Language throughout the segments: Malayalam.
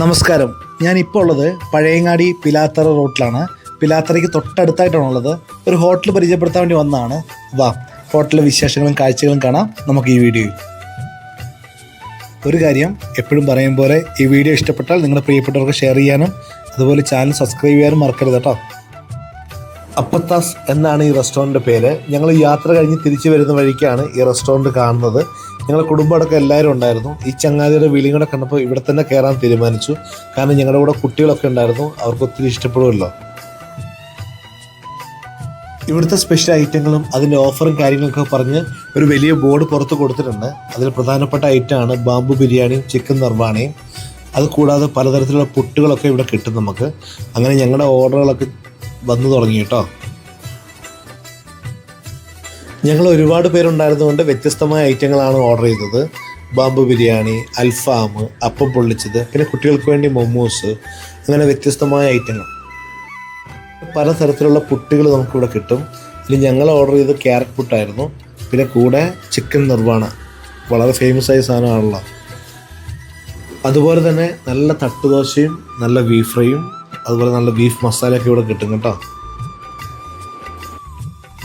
നമസ്കാരം. ഞാൻ ഇപ്പോൾ ഉള്ളത് പഴയങ്ങാടി പിലാത്തറ റോട്ടിലാണ്. പിലാത്തറയ്ക്ക് തൊട്ടടുത്തായിട്ടാണുള്ളത്. ഒരു ഹോട്ടൽ പരിചയപ്പെടുത്താൻ വേണ്ടി വന്നതാണ്. വാ ഹോട്ടലിലെ വിശേഷങ്ങളും കാഴ്ചകളും കാണാം നമുക്ക് ഈ വീഡിയോയിൽ ഒരു കാര്യം എപ്പോഴും പറയും പോലെ ഈ വീഡിയോ ഇഷ്ടപ്പെട്ടാൽ നിങ്ങളുടെ പ്രിയപ്പെട്ടവർക്ക് ഷെയർ ചെയ്യാനും അതുപോലെ ചാനൽ സബ്സ്ക്രൈബ് ചെയ്യാനും മറക്കരുത് കേട്ടോ. അപ്പത്താസ് എന്നാണ് ഈ റെസ്റ്റോറന്റ് പേര്. ഞങ്ങൾ യാത്ര കഴിഞ്ഞ് തിരിച്ചു വരുന്ന വഴിക്കാണ് ഈ റെസ്റ്റോറന്റ് കാണുന്നത്. ഞങ്ങളുടെ കുടുംബമടക്കം എല്ലാവരും ഉണ്ടായിരുന്നു. ഈ ചങ്ങാതിയുടെ വിളിയും കൂടെ കണ്ടപ്പോൾ ഇവിടെ തന്നെ കയറാൻ തീരുമാനിച്ചു. കാരണം ഞങ്ങളുടെ കൂടെ കുട്ടികളൊക്കെ ഉണ്ടായിരുന്നു. അവർക്ക് ഒത്തിരി ഇഷ്ടപ്പെടുമല്ലോ. ഇവിടുത്തെ സ്പെഷ്യൽ ഐറ്റങ്ങളും അതിന്റെ ഓഫറും കാര്യങ്ങളൊക്കെ പറഞ്ഞ് ഒരു വലിയ ബോർഡ് പുറത്ത് കൊടുത്തിട്ടുണ്ട്. അതിൽ പ്രധാനപ്പെട്ട ഐറ്റമാണ് ബാമ്പു ബിരിയാണിയും ചിക്കൻ നിർമ്മാണയും അത് കൂടാതെ പലതരത്തിലുള്ള പുട്ടുകളൊക്കെ ഇവിടെ കിട്ടും നമുക്ക്. അങ്ങനെ ഞങ്ങളുടെ ഓർഡറുകളൊക്കെ വന്നു തുടങ്ങി കേട്ടോ. ഞങ്ങൾ ഒരുപാട് പേരുണ്ടായിരുന്നുകൊണ്ട് വ്യത്യസ്തമായ ഐറ്റങ്ങളാണ് ഓർഡർ ചെയ്തത്. ബാമ്പു ബിരിയാണി അൽഫാം അപ്പം പൊള്ളിച്ചത് പിന്നെ കുട്ടികൾക്ക് വേണ്ടി മൊമോസ് അങ്ങനെ വ്യത്യസ്തമായ ഐറ്റങ്ങൾ. പലതരത്തിലുള്ള പുട്ടുകൾ നമുക്കിവിടെ കിട്ടും. ഇതിൽ ഞങ്ങൾ ഓർഡർ ചെയ്ത് ക്യാരറ്റ് പുട്ടായിരുന്നു. പിന്നെ കൂടെ ചിക്കൻ നിർവാണ വളരെ ഫേമസ് ആയ സാധനമാണല്ലോ. അതുപോലെ തന്നെ നല്ല തട്ടുദോശയും നല്ല ബീഫ് ഫ്രൈയും അതുപോലെ നല്ല ബീഫ് മസാലയൊക്കെ ഇവിടെ കിട്ടും കേട്ടോ.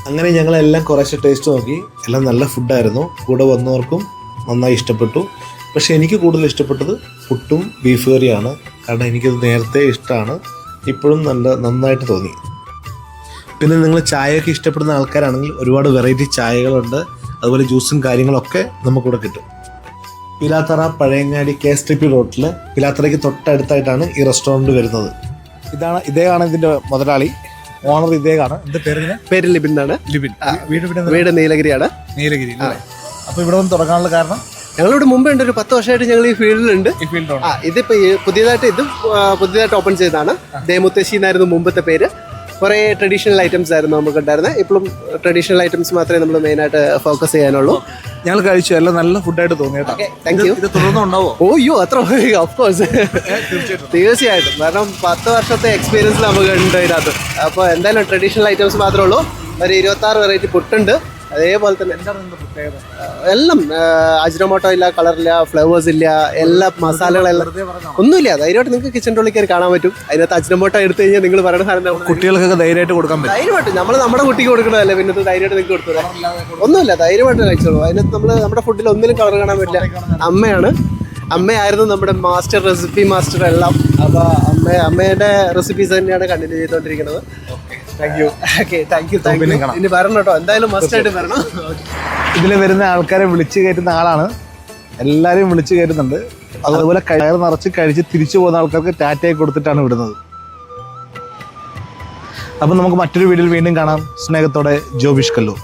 അങ്ങനെ ഞങ്ങളെല്ലാം കുറേശ്ശെ ടേസ്റ്റ് നോക്കി. എല്ലാം നല്ല ഫുഡായിരുന്നു കൂടെ വന്നവർക്കും നന്നായി ഇഷ്ടപ്പെട്ടു. പക്ഷേ എനിക്ക് കൂടുതൽ ഇഷ്ടപ്പെട്ടത് പുട്ടും ബീഫ് കറിയാണ്. കാരണം എനിക്കത് നേരത്തെ ഇഷ്ടമാണ്. ഇപ്പോഴും നല്ല നന്നായിട്ട് തോന്നി. പിന്നെ നിങ്ങൾ ചായയൊക്കെ ഇഷ്ടപ്പെടുന്ന ആൾക്കാരാണെങ്കിൽ ഒരുപാട് വെറൈറ്റി ചായകളുണ്ട്. അതുപോലെ ജ്യൂസും കാര്യങ്ങളൊക്കെ നമുക്കിവിടെ കിട്ടും. Pilathara Pazhayangadi K S T P റോട്ടിൽ പിലാത്തറയ്ക്ക് തൊട്ടടുത്തായിട്ടാണ് ഈ റെസ്റ്റോറന്റ് വരുന്നത്. ഇതാണ് ഇദ്ദേഹമാണ് ഇതിന്റെ മുതലാളി. ഓണർ ഇദ്ദേഹമാണ് പേരിന് പേര് ലിബിൻ എന്നാണ്. ലിബിൻ. വീട് നീലഗിരിയാണ്. നീലഗിരി അപ്പൊ ഇവിടെ വന്ന് തുടങ്ങാനുള്ള കാരണം? ഞങ്ങളിവിടെ മുമ്പേ ഉണ്ട് ഒരു പത്ത് വർഷമായിട്ട് ഞങ്ങൾ ഈ ഫീൽഡിലുണ്ട്. ഇതിപ്പോ പുതിയതായിട്ട് ഇതും പുതിയതായിട്ട് ഓപ്പൺ ചെയ്തതാണ്. ദേമുത്തശ്ശി എന്നായിരുന്നു മുമ്പത്തെ പേര്. കുറേ ട്രഡീഷണൽ ഐറ്റംസ് ആയിരുന്നു നമുക്ക് ഉണ്ടായിരുന്നത് ഇപ്പോഴും ട്രഡീഷണൽ ഐറ്റംസ് മാത്രമേ നമ്മൾ മെയിനായിട്ട് ഫോക്കസ് ചെയ്യാനുള്ളൂ. ഞങ്ങൾ കഴിച്ചു. എല്ലാം നല്ല ഫുഡായിട്ട് തോന്നി കേട്ടോ. താങ്ക് യു ഇത് തുടർന്നുണ്ടാവോ ഓ അയ്യോ അത്ര ഓഫ് കോഴ്സ് തീർച്ചയായിട്ടും. കാരണം പത്ത് വർഷത്തെ എക്സ്പീരിയൻസ് നമുക്ക് ഉണ്ട് ഇതിനകത്ത്. അപ്പോൾ എന്തായാലും ട്രഡീഷണൽ ഐറ്റംസ് മാത്രമേ ഉള്ളൂ. ഒരു ഇരുപത്തി ആറ് വെറൈറ്റി പുട്ടുണ്ട്. അതേപോലെ തന്നെ എല്ലാം അജിനോമോട്ടോ ഇല്ല കളറില്ല ഫ്ലവേഴ്സ് ഇല്ല എല്ലാ മസാലകളെല്ലാം. ഒന്നുമില്ല ധൈര്യമായിട്ട് നിങ്ങൾക്ക് കിച്ചൺ ഉള്ളിൽ കയറി കാണാൻ പറ്റും. അതിനകത്ത് അജിനോമോട്ടോ എടുത്തു കഴിഞ്ഞാൽ നിങ്ങൾ പറയുന്ന സാധനം കുട്ടികൾക്കൊക്കെ ധൈര്യമായിട്ട് കൊടുക്കാൻ പറ്റും. ധൈര്യമായിട്ട്. നമ്മൾ നമ്മുടെ കുട്ടിക്ക് കൊടുക്കണതല്ലേ പിന്നെ ധൈര്യമായിട്ട് നിങ്ങൾക്ക് കൊടുത്തത് ഒന്നുമില്ല ധൈര്യമായിട്ട് കഴിച്ചോളൂ. അതിനകത്ത് നമ്മൾ നമ്മുടെ ഫുഡിൽ ഒന്നിലും കളർ കാണാൻ പറ്റില്ല. അമ്മയാണ്. അമ്മയായിരുന്നു നമ്മുടെ മാസ്റ്റർ റെസിപ്പി മാസ്റ്റർ എല്ലാം. അപ്പോൾ അമ്മ അമ്മയുടെ റെസിപ്പീസ് തന്നെയാണ് കണ്ടിന്യൂ ചെയ്തുകൊണ്ടിരിക്കുന്നത്. Thank you okay thank you thank you ഇനി വരണം കേട്ടോ. എന്തായാലും മസ്റ്റ് ആയിട്ട് വരണം. ഇതിൽ വരുന്ന ആൾക്കാരെ വിളിച്ചു കയറ്റുന്ന ആളാണ്. എല്ലാവരെയും വിളിച്ചു കയറ്റുന്നുണ്ട്. അതുപോലെ കയർ നിറച്ച് കഴിച്ച് തിരിച്ചു പോകുന്ന ആൾക്കാർക്ക് ടാറ്റയെ കൊടുത്തിട്ടാണ് വിടുന്നത്. അപ്പം നമുക്ക് മറ്റൊരു വീഡിയോയിൽ വീണ്ടും കാണാം. സ്നേഹത്തോടെ ജോബിഷ് കല്ലൂർ.